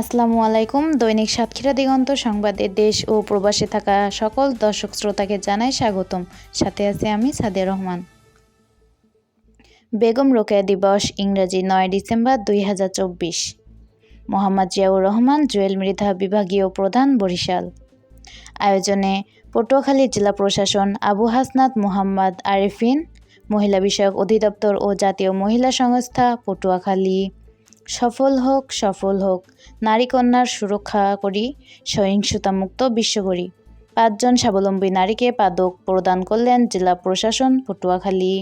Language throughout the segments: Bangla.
আসসালামু আলাইকুম। দৈনিক সাতক্ষীরা দিগন্ত সংবাদের দেশ ও প্রবাসে থাকা সকল দর্শক শ্রোতাকে জানাই স্বাগতম। সাথে আছে আমি সাদিয়া রহমান। বেগম রোকেয়া দিবস, ইংরেজি নয় ডিসেম্বর দুই হাজার চব্বিশ। মোহাম্মদ জিয়াউর রহমান, জুয়েল মৃধা বিভাগীয় প্রধান বরিশাল। আয়োজনে পটুয়াখালী জেলা প্রশাসন আবু হাসনাত মোহাম্মদ আরিফিন, মহিলা বিষয়ক অধিদপ্তর ও জাতীয় মহিলা সংস্থা পটুয়াখালী। সফল হোক সফল হোক। নারী কন্যার সুরক্ষা করি সহিংসতামুক্ত বিশ্ব করি। পাঁচজন স্বাবলম্বী নারীকে পাদক প্রদান করলেন জেলা প্রশাসন পটুয়াখালী।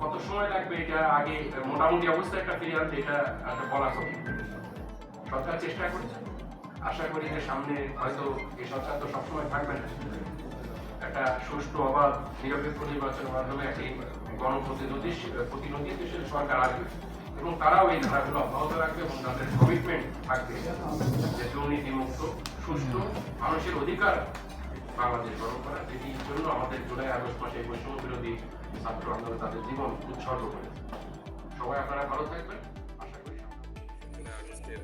কত সময় লাগবে এটা আগে, মোটামুটি অবস্থা একটা ফিরে আনতে এটা একটা বলা কঠিন সরকার চেষ্টা করছে। আশা করি যে সামনে হয়তো এই সরকার তো সবসময় থাকবে না। একটা সুষ্ঠু অবাধ, নিরপেক্ষ নির্বাচনের মাধ্যমে একটি গণপ্রতিনিধি, প্রতিনিধি দেশের সরকার আসবে। এবং তারাও এই ধারাগুলো অব্যাহত রাখবে এবং তাদের কমিটমেন্ট থাকবে যে দুর্নীতি মুক্ত সুষ্ঠু, মানুষের অধিকার বাংলাদেশ গ্রহণ করা যেটির জন্য আমাদের জুলাই আগস্ট মাসে এই বৈষম্য বিরোধী ছাত্র আন্দোলন তাদের জীবন উৎসর্গ করে সবাই আপনারা ভালো থাকবেন। আশা করি আগস্টের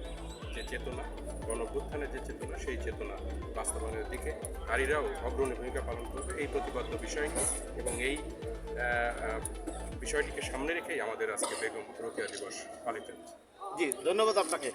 যে চেতনা গণভ্যুত্থানের যে চেতনা সেই চেতনা বাস্তবায়নের দিকে নারীরাও অগ্রণী ভূমিকা পালন করবে। এই প্রতিপাদ্য বিষয়টি এবং এই বিষয়টিকে সামনে রেখেই আমাদের আজকে বেগম রোকেয়া দিবস পালিত জি ধন্যবাদ আপনাকে।